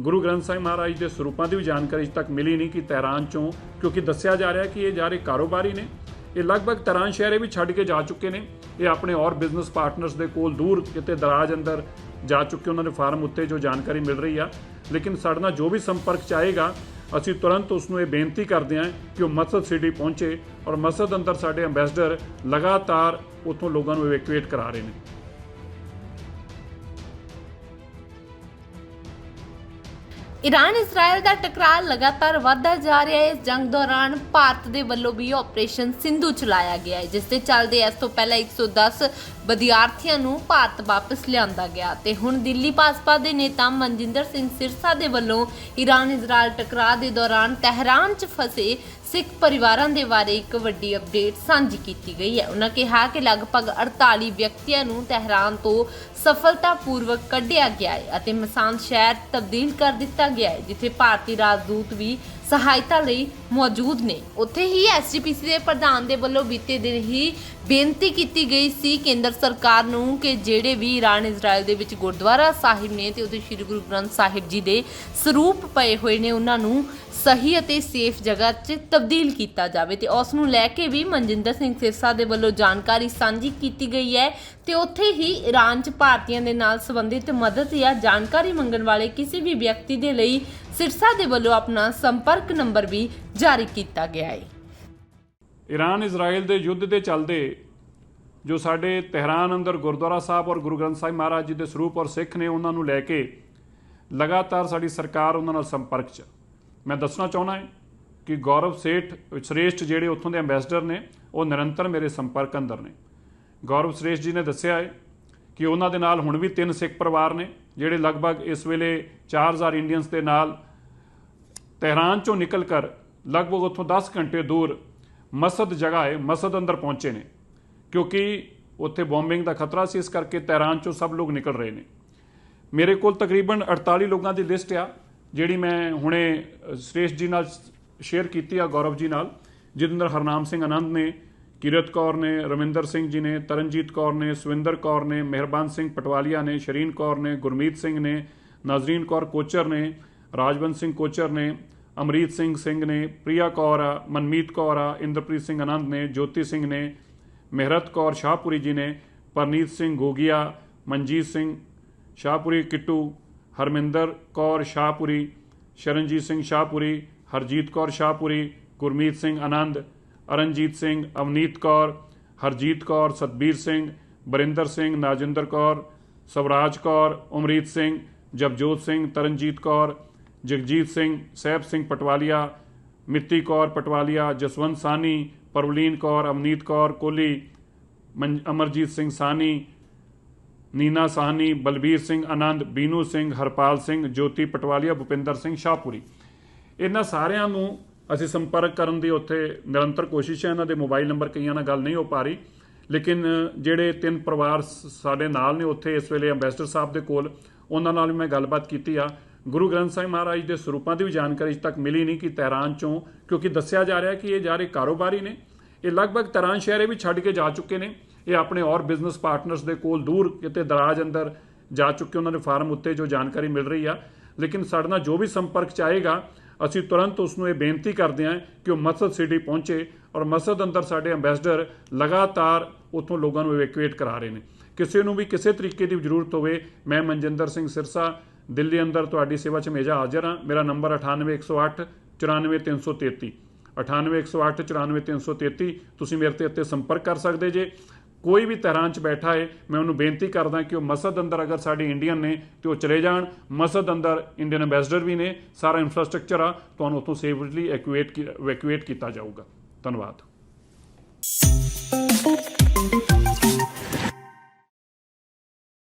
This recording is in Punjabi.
ਗੁਰੂ ਗ੍ਰੰਥ ਸਾਹਿਬ ਮਹਾਰਾਜ ਦੇ ਸਰੂਪਾਂ ਦੀ ਵੀ ਜਾਣਕਾਰੀ ਅਜੇ ਤੱਕ ਮਿਲੀ ਨਹੀਂ ਕਿ ਤਹਿਰਾਨ ਚੋਂ, ਕਿਉਂਕਿ ਦੱਸਿਆ ਜਾ ਰਿਹਾ ਕਿ ਇਹ ਜਾ ਰਹੇ ਕਾਰੋਬਾਰੀ ਨੇ। ਇਹ ਲਗਭਗ ਤਹਿਰਾਨ ਸ਼ਹਿਰੇ ਵੀ ਛੱਡ ਕੇ ਜਾ ਚੁੱਕੇ ਨੇ। ਇਹ ਆਪਣੇ ਔਰ ਬਿਜ਼ਨਸ ਪਾਰਟਨਰਸ ਦੇ ਕੋਲ ਦੂਰ ਕਿਤੇ ਦਰਾਜ ਅੰਦਰ ਜਾ ਚੁੱਕੇ ਉਹਨਾਂ ਦੇ ਫਾਰਮ ਉੱਤੇ ਜੋ ਜਾਣਕਾਰੀ ਮਿਲ ਰਹੀ ਆ। ਲੇਕਿਨ ਸਾਡੇ ਨਾਲ ਜੋ ਵੀ ਸੰਪਰਕ ਚਾਹੇਗਾ ਅਸੀਂ ਤੁਰੰਤ ਉਸ ਨੂੰ ਇਹ ਬੇਨਤੀ ਕਰਦੇ ਹਾਂ ਕਿ ਉਹ ਮਸਜਿਦ ਸਿਟੀ ਪਹੁੰਚੇ ਔਰ ਮਸਜਿਦ ਅੰਦਰ ਸਾਡੇ ਐਮਬੈਸਡਰ ਲਗਾਤਾਰ ਉੱਥੋਂ ਲੋਕਾਂ ਨੂੰ ਇਵੈਕੂਏਟ ਕਰਾ ਰਹੇ ਨੇ। ਈਰਾਨ ਇਜ਼ਰਾਈਲ ਦਾ ਟਕਰਾਅ ਲਗਾਤਾਰ ਵਧਦਾ ਜਾ ਰਿਹਾ ਹੈ। ਇਸ ਜੰਗ ਦੌਰਾਨ ਭਾਰਤ ਦੇ ਵੱਲੋਂ ਵੀ ਆਪਰੇਸ਼ਨ ਸਿੰਧੂ ਚਲਾਇਆ ਗਿਆ ਹੈ, ਜਿਸ ਦੇ ਚੱਲਦੇ ਇਸ ਤੋਂ ਪਹਿਲਾਂ 110 ਵਿਦਿਆਰਥੀਆਂ ਨੂੰ ਭਾਰਤ ਵਾਪਸ ਲਿਆਂਦਾ ਗਿਆ ਤੇ ਹੁਣ ਦਿੱਲੀ ਭਾਜਪਾ ਦੇ ਨੇਤਾ ਮਨਜਿੰਦਰ ਸਿੰਘ ਸਿਰਸਾ ਦੇ ਵੱਲੋਂ ਈਰਾਨ ਇਜ਼ਰਾਈਲ ਟਕਰਾਅ ਦੇ ਦੌਰਾਨ ਤਹਿਰਾਨ 'ਚ ਫਸੇ ਸਿੱਖ ਪਰਿਵਾਰਾਂ ਦੇ ਬਾਰੇ ਇੱਕ ਵੱਡੀ ਅਪਡੇਟ ਸਾਂਝੀ ਕੀਤੀ ਗਈ ਹੈ। ਉਹਨਾਂ ਕਿਹਾ ਕਿ ਲਗਭਗ 48 ਵਿਅਕਤੀਆਂ ਨੂੰ ਤਹਿਰਾਨ ਤੋਂ ਸਫਲਤਾਪੂਰਵਕ ਕੱਢਿਆ ਗਿਆ ਹੈ ਅਤੇ ਮਸਾਨ ਸ਼ਹਿਰ ਤਬਦੀਲ ਕਰ ਦਿੱਤਾ ਗਿਆ ਹੈ, ਜਿੱਥੇ ਭਾਰਤੀ ਰਾਜਦੂਤ ਵੀ ਸਹਾਇਤਾ ਲਈ ਮੌਜੂਦ ਨੇ। ਉੱਥੇ ਹੀ ਐਸਜੀਪੀਸੀ ਦੇ ਪ੍ਰਧਾਨ ਦੇ ਵੱਲੋਂ ਬੀਤੇ ਦਿਨ ਹੀ ਬੇਨਤੀ ਕੀਤੀ ਗਈ ਸੀ ਕੇਂਦਰ ਸਰਕਾਰ ਨੂੰ ਕਿ ਜਿਹੜੇ ਵੀ ਈਰਾਨ ਇਜ਼ਰਾਈਲ ਦੇ ਵਿੱਚ ਗੁਰਦੁਆਰਾ ਸਾਹਿਬ ਨੇ ਤੇ ਉੱਥੇ ਸ੍ਰੀ ਗੁਰੂ ਗ੍ਰੰਥ ਸਾਹਿਬ ਜੀ ਦੇ ਸਰੂਪ ਪਏ ਹੋਏ ਨੇ, ਉਹਨਾਂ ਨੂੰ ਸਹੀ ਅਤੇ ਸੇਫ ਜਗ੍ਹਾ 'ਚ ਤਬਦੀਲ ਕੀਤਾ ਜਾਵੇ ਤੇ ਉਸ ਨੂੰ ਲੈ ਕੇ ਵੀ ਮਨਜਿੰਦਰ ਸਿੰਘ ਸਿਰਸਾ ਦੇ ਵੱਲੋਂ ਜਾਣਕਾਰੀ ਸਾਂਝੀ ਕੀਤੀ ਗਈ ਹੈ ਤੇ ਉੱਥੇ ਹੀ ਈਰਾਨ 'ਚ ਭਾਰਤੀਆਂ ਦੇ ਨਾਲ ਸੰਬੰਧਿਤ ਮਦਦ ਜਾਂ ਜਾਣਕਾਰੀ ਮੰਗਣ ਵਾਲੇ ਕਿਸੇ ਵੀ ਵਿਅਕਤੀ ਦੇ ਲਈ ਸਿਰਸਾ ਦੇ ਵੱਲੋਂ ਆਪਣਾ ਸੰਪਰਕ ਨੰਬਰ ਵੀ ਜਾਰੀ ਕੀਤਾ ਗਿਆ ਹੈ। ਈਰਾਨ ਇਜ਼ਰਾਈਲ ਦੇ ਯੁੱਧ ਦੇ ਚੱਲਦੇ ਜੋ ਸਾਡੇ ਤਹਿਰਾਨ ਅੰਦਰ ਗੁਰਦੁਆਰਾ ਸਾਹਿਬ ਔਰ ਗੁਰੂ ਗ੍ਰੰਥ ਸਾਹਿਬ ਮਹਾਰਾਜ ਜੀ ਦੇ ਸਰੂਪ ਔਰ ਸਿੱਖ ਨੇ ਉਹਨਾਂ ਨੂੰ ਲੈ ਕੇ ਲਗਾਤਾਰ ਸਾਡੀ ਸਰਕਾਰ ਉਹਨਾਂ ਨਾਲ ਸੰਪਰਕ 'ਚ। ਮੈਂ ਦੱਸਣਾ ਚਾਹੁੰਦਾ ਹਾਂ ਕਿ ਗੌਰਵ ਸੇਠ ਸ੍ਰੇਸ਼ਟ ਜਿਹੜੇ ਉੱਥੋਂ ਦੇ ਐਮਬੈਸਡਰ ਨੇ, ਉਹ ਨਿਰੰਤਰ ਮੇਰੇ ਸੰਪਰਕ ਅੰਦਰ ਨੇ। ਗੌਰਵ ਸ੍ਰੇਸ਼ਟ ਜੀ ਨੇ ਦੱਸਿਆ ਹੈ ਕਿ ਉਹਨਾਂ ਦੇ ਨਾਲ ਹੁਣ ਵੀ ਤਿੰਨ ਸਿੱਖ ਪਰਿਵਾਰ ਨੇ। ਜਿਹੜੇ ਲਗਭਗ ਇਸ ਵੇਲੇ 4000 ਇੰਡੀਅਨਸ ਦੇ ਨਾਲ ਤਹਿਰਾਨ ਚੋਂ ਨਿਕਲ ਕਰ ਲਗਭਗ ਉੱਥੋਂ 10 ਘੰਟੇ ਦੂਰ ਮਸਦ ਜਗ੍ਹਾ ਹੈ ਮਸਦ ਅੰਦਰ ਪਹੁੰਚੇ ਨੇ। ਕਿਉਂਕਿ ਉੱਥੇ ਬੰਬਿੰਗ ਦਾ ਖਤਰਾ ਸੀ ਇਸ ਕਰਕੇ ਤਹਿਰਾਨ ਚੋਂ ਸਭ ਲੋਕ ਨਿਕਲ ਰਹੇ ਨੇ। ਮੇਰੇ ਕੋਲ ਤਕਰੀਬਨ 48 ਲੋਕਾਂ ਦੀ ਲਿਸਟ ਆ ਜਿਹੜੀ ਮੈਂ ਹੁਣੇ ਅ, ਜੀ ਨਾਲ ਸ਼ੇਅਰ ਕੀਤੀ ਆ ਗੌਰਵ ਜੀ ਨਾਲ ਜਿਹਦੇ ਅੰਦਰ ਹਰਨਾਮ ਸਿੰਘ ਆਨੰਦ ਨੇ ਕਿਰਤ ਕੌਰ ਨੇ ਰਵਿੰਦਰ ਸਿੰਘ ਜੀ ਨੇ ਤਰਨਜੀਤ ਕੌਰ ਨੇ ਸੁਵਿੰਦਰ ਕੌਰ ਨੇ ਮਿਹਰਬਾਨ ਸਿੰਘ ਪਟਵਾਲੀਆ ਨੇ ਸ਼ਰੀਨ ਕੌਰ ਨੇ ਗੁਰਮੀਤ ਸਿੰਘ ਨੇ ਨਾਜ਼ਰੀਨ ਕੌਰ ਕੋਚਰ ਨੇ ਰਾਜਵੰਤ ਸਿੰਘ ਕੋਚਰ ਨੇ ਅਮਰੀਤ ਸਿੰਘ ਸਿੰਘ ਨੇ ਪ੍ਰਿਆ ਕੌਰ ਆ ਮਨਮੀਤ ਕੌਰ ਆ ਇੰਦਰਪ੍ਰੀਤ ਸਿੰਘ ਆਨੰਦ ਨੇ ਜੋਤੀ ਸਿੰਘ ਨੇ ਮਿਹਰਤ ਕੌਰ ਸ਼ਾਹਪੁਰੀ ਜੀ ਨੇ ਪਰਨੀਤ ਸਿੰਘ ਗੋਗੀਆ ਮਨਜੀਤ ਸਿੰਘ ਸ਼ਾਹਪੁਰੀ ਕਿੱਟੂ ਹਰਮਿੰਦਰ ਕੌਰ ਸ਼ਾਹਪੁਰੀ ਸ਼ਰਨਜੀਤ ਸਿੰਘ ਸ਼ਾਹਪੁਰੀ ਹਰਜੀਤ ਕੌਰ ਸ਼ਾਹਪੁਰੀ ਗੁਰਮੀਤ ਸਿੰਘ ਆਨੰਦ ਅਰਨਜੀਤ ਸਿੰਘ, ਅਵਨੀਤ ਕੌਰ, ਹਰਜੀਤ ਕੌਰ, ਸਤਬੀਰ ਸਿੰਘ, ਬਰਿੰਦਰ ਸਿੰਘ, ਨਾਜਿੰਦਰ ਕੌਰ, ਸਵਰਾਜ ਕੌਰ, ਉਮਰੀਤ ਸਿੰਘ ਜਪਜੋਤ ਸਿੰਘ, ਤਰਨਜੀਤ ਕੌਰ, ਜਗਜੀਤ ਸਿੰਘ, ਸਹਿਬ ਸਿੰਘ ਪਟਵਾਲੀਆ, ਮਿੱਤੀ ਕੌਰ ਪਟਵਾਲੀਆ, ਜਸਵੰਤ ਸਾਨੀ ਪਰਵਲੀਨ ਕੌਰ, ਅਵਨੀਤ ਕੌਰ ਕੋਲੀ ਮਨ- ਅਮਰਜੀਤ ਸਿੰਘ ਸਾਨੀ ਨੀਨਾ ਸਾਹਨੀ, ਬਲਬੀਰ ਸਿੰਘ ਆਨੰਦ, ਬੀਨੂ ਸਿੰਘ, ਹਰਪਾਲ ਸਿੰਘ, ਜੋਤੀ ਪਟਵਾਲੀਆ, ਭੁਪਿੰਦਰ ਸਿੰਘ, ਸ਼ਾਹਪੁਰੀ। ਇਹਨਾਂ ਸਾਰਿਆਂ ਨੂੰ ਅਸੀਂ ਸੰਪਰਕ ਕਰਨ ਦੀ ਉੱਥੇ ਨਿਰੰਤਰ ਕੋਸ਼ਿਸ਼ ਹੈ, ਇਹਨਾਂ ਦੇ ਮੋਬਾਈਲ ਨੰਬਰ ਕਈਆਂ ਨਾਲ ਗੱਲ ਨਹੀਂ ਹੋ ਪਾ ਰਹੀ। ਲੇਕਿਨ, ਜਿਹੜੇ ਤਿੰਨ ਪਰਿਵਾਰ ਸ- ਸਾਡੇ ਨਾਲ ਨੇ ਉੱਥੇ ਇਸ ਵੇਲੇ ਅੰਬੈਸਡਰ ਸਾਹਿਬ ਦੇ ਕੋਲ, ਉਹਨਾਂ ਨਾਲ ਵੀ ਮੈਂ ਗੱਲਬਾਤ ਕੀਤੀ ਆ। ਗੁਰੂ ਗ੍ਰੰਥ ਸਾਹਿਬ ਮਹਾਰਾਜ ਦੇ ਸਰੂਪਾਂ ਦੀ ਵੀ ਜਾਣਕਾਰੀ ਅਜੇ ਤੱਕ ਮਿਲੀ ਨਹੀਂ ਕਿ ਤਹਿਰਾਨ ਚੋਂ, ਕਿਉਂਕਿ ਦੱਸਿਆ ਜਾ ਰਿਹਾ ਕਿ ਇਹ ਜਾ ਰਹੇ ਕਾਰੋਬਾਰੀ ਨੇ। ਇਹ ਲਗਭਗ ਤਹਿਰਾਨ ਸ਼ਹਿਰੇ ਵੀ ਛੱਡ ਕੇ ਜਾ ਚੁੱਕੇ ਨੇ। ਇਹ ਆਪਣੇ ਔਰ ਬਿਜ਼ਨਸ ਪਾਰਟਨਰਸ ਦੇ ਕੋਲ ਦੂਰ ਕਿਤੇ ਦਰਾਜ ਅੰਦਰ ਜਾ ਚੁੱਕੇ, ਉਹਨਾਂ ਦੇ ਫਾਰਮ ਉੱਤੇ ਜੋ ਜਾਣਕਾਰੀ ਮਿਲ ਰਹੀ ਆ। ਲੇਕਿਨ ਸਾਡੇ ਨਾਲ ਜੋ ਵੀ ਸੰਪਰਕ ਚ ਆਏਗਾ ਅਸੀਂ ਤੁਰੰਤ ਉਸ ਨੂੰ ਇਹ ਬੇਨਤੀ ਕਰਦੇ ਹਾਂ ਕਿ ਉਹ ਮਸਜਿਦ ਸਿਟੀ ਪਹੁੰਚੇ ਔਰ ਮਸਜਿਦ ਅੰਦਰ ਸਾਡੇ ਐਮਬੈਸਡਰ ਲਗਾਤਾਰ ਉੱਥੋਂ ਲੋਕਾਂ ਨੂੰ ਇਵੈਕੂਏਟ ਕਰਾ ਰਹੇ ਨੇ। ਕਿਸੇ ਨੂੰ ਵੀ ਕਿਸੇ ਤਰੀਕੇ ਦੀ ਜ਼ਰੂਰਤ ਹੋਵੇ, ਮੈਂ ਮਨਜਿੰਦਰ ਸਿੰਘ ਸਿਰਸਾ, ਦਿੱਲੀ ਅੰਦਰ ਤੁਹਾਡੀ ਸੇਵਾ 'ਚ ਹਮੇਸ਼ਾ ਹਾਜ਼ਰ ਹਾਂ। ਮੇਰਾ ਨੰਬਰ 98108 94333 98108 94333 ਤੁਸੀਂ ਮੇਰੇ ਤੇ ਉੱਤੇ ਸੰਪਰਕ ਕਰ ਸਕਦੇ ਜੇ ਕੋਈ ਵੀ ਤਹਿਰਾਨ 'ਚ ਬੈਠਾ ਹੈ ਮੈਂ ਉਹਨੂੰ ਬੇਨਤੀ ਕਰਦਾ ਕਿ ਉਹ ਮਸਜਿਦ ਅੰਦਰ ਅਗਰ ਸਾਡੇ ਇੰਡੀਅਨ ਨੇ ਤੇ ਉਹ ਚਲੇ ਜਾਣ। ਮਸਜਿਦ ਅੰਦਰ ਇੰਡੀਅਨ ਐਮਬੈਸਡਰ ਵੀ ਨੇ, ਸਾਰਾ ਇਨਫਰਾਸਟ੍ਰਕਚਰ ਆ, ਤੁਹਾਨੂੰ ਉੱਥੋਂ ਸੇਫਲੀ ਇਵੈਕੂਏਟ ਕੀਤਾ ਜਾਊਗਾ। ਧੰਨਵਾਦ।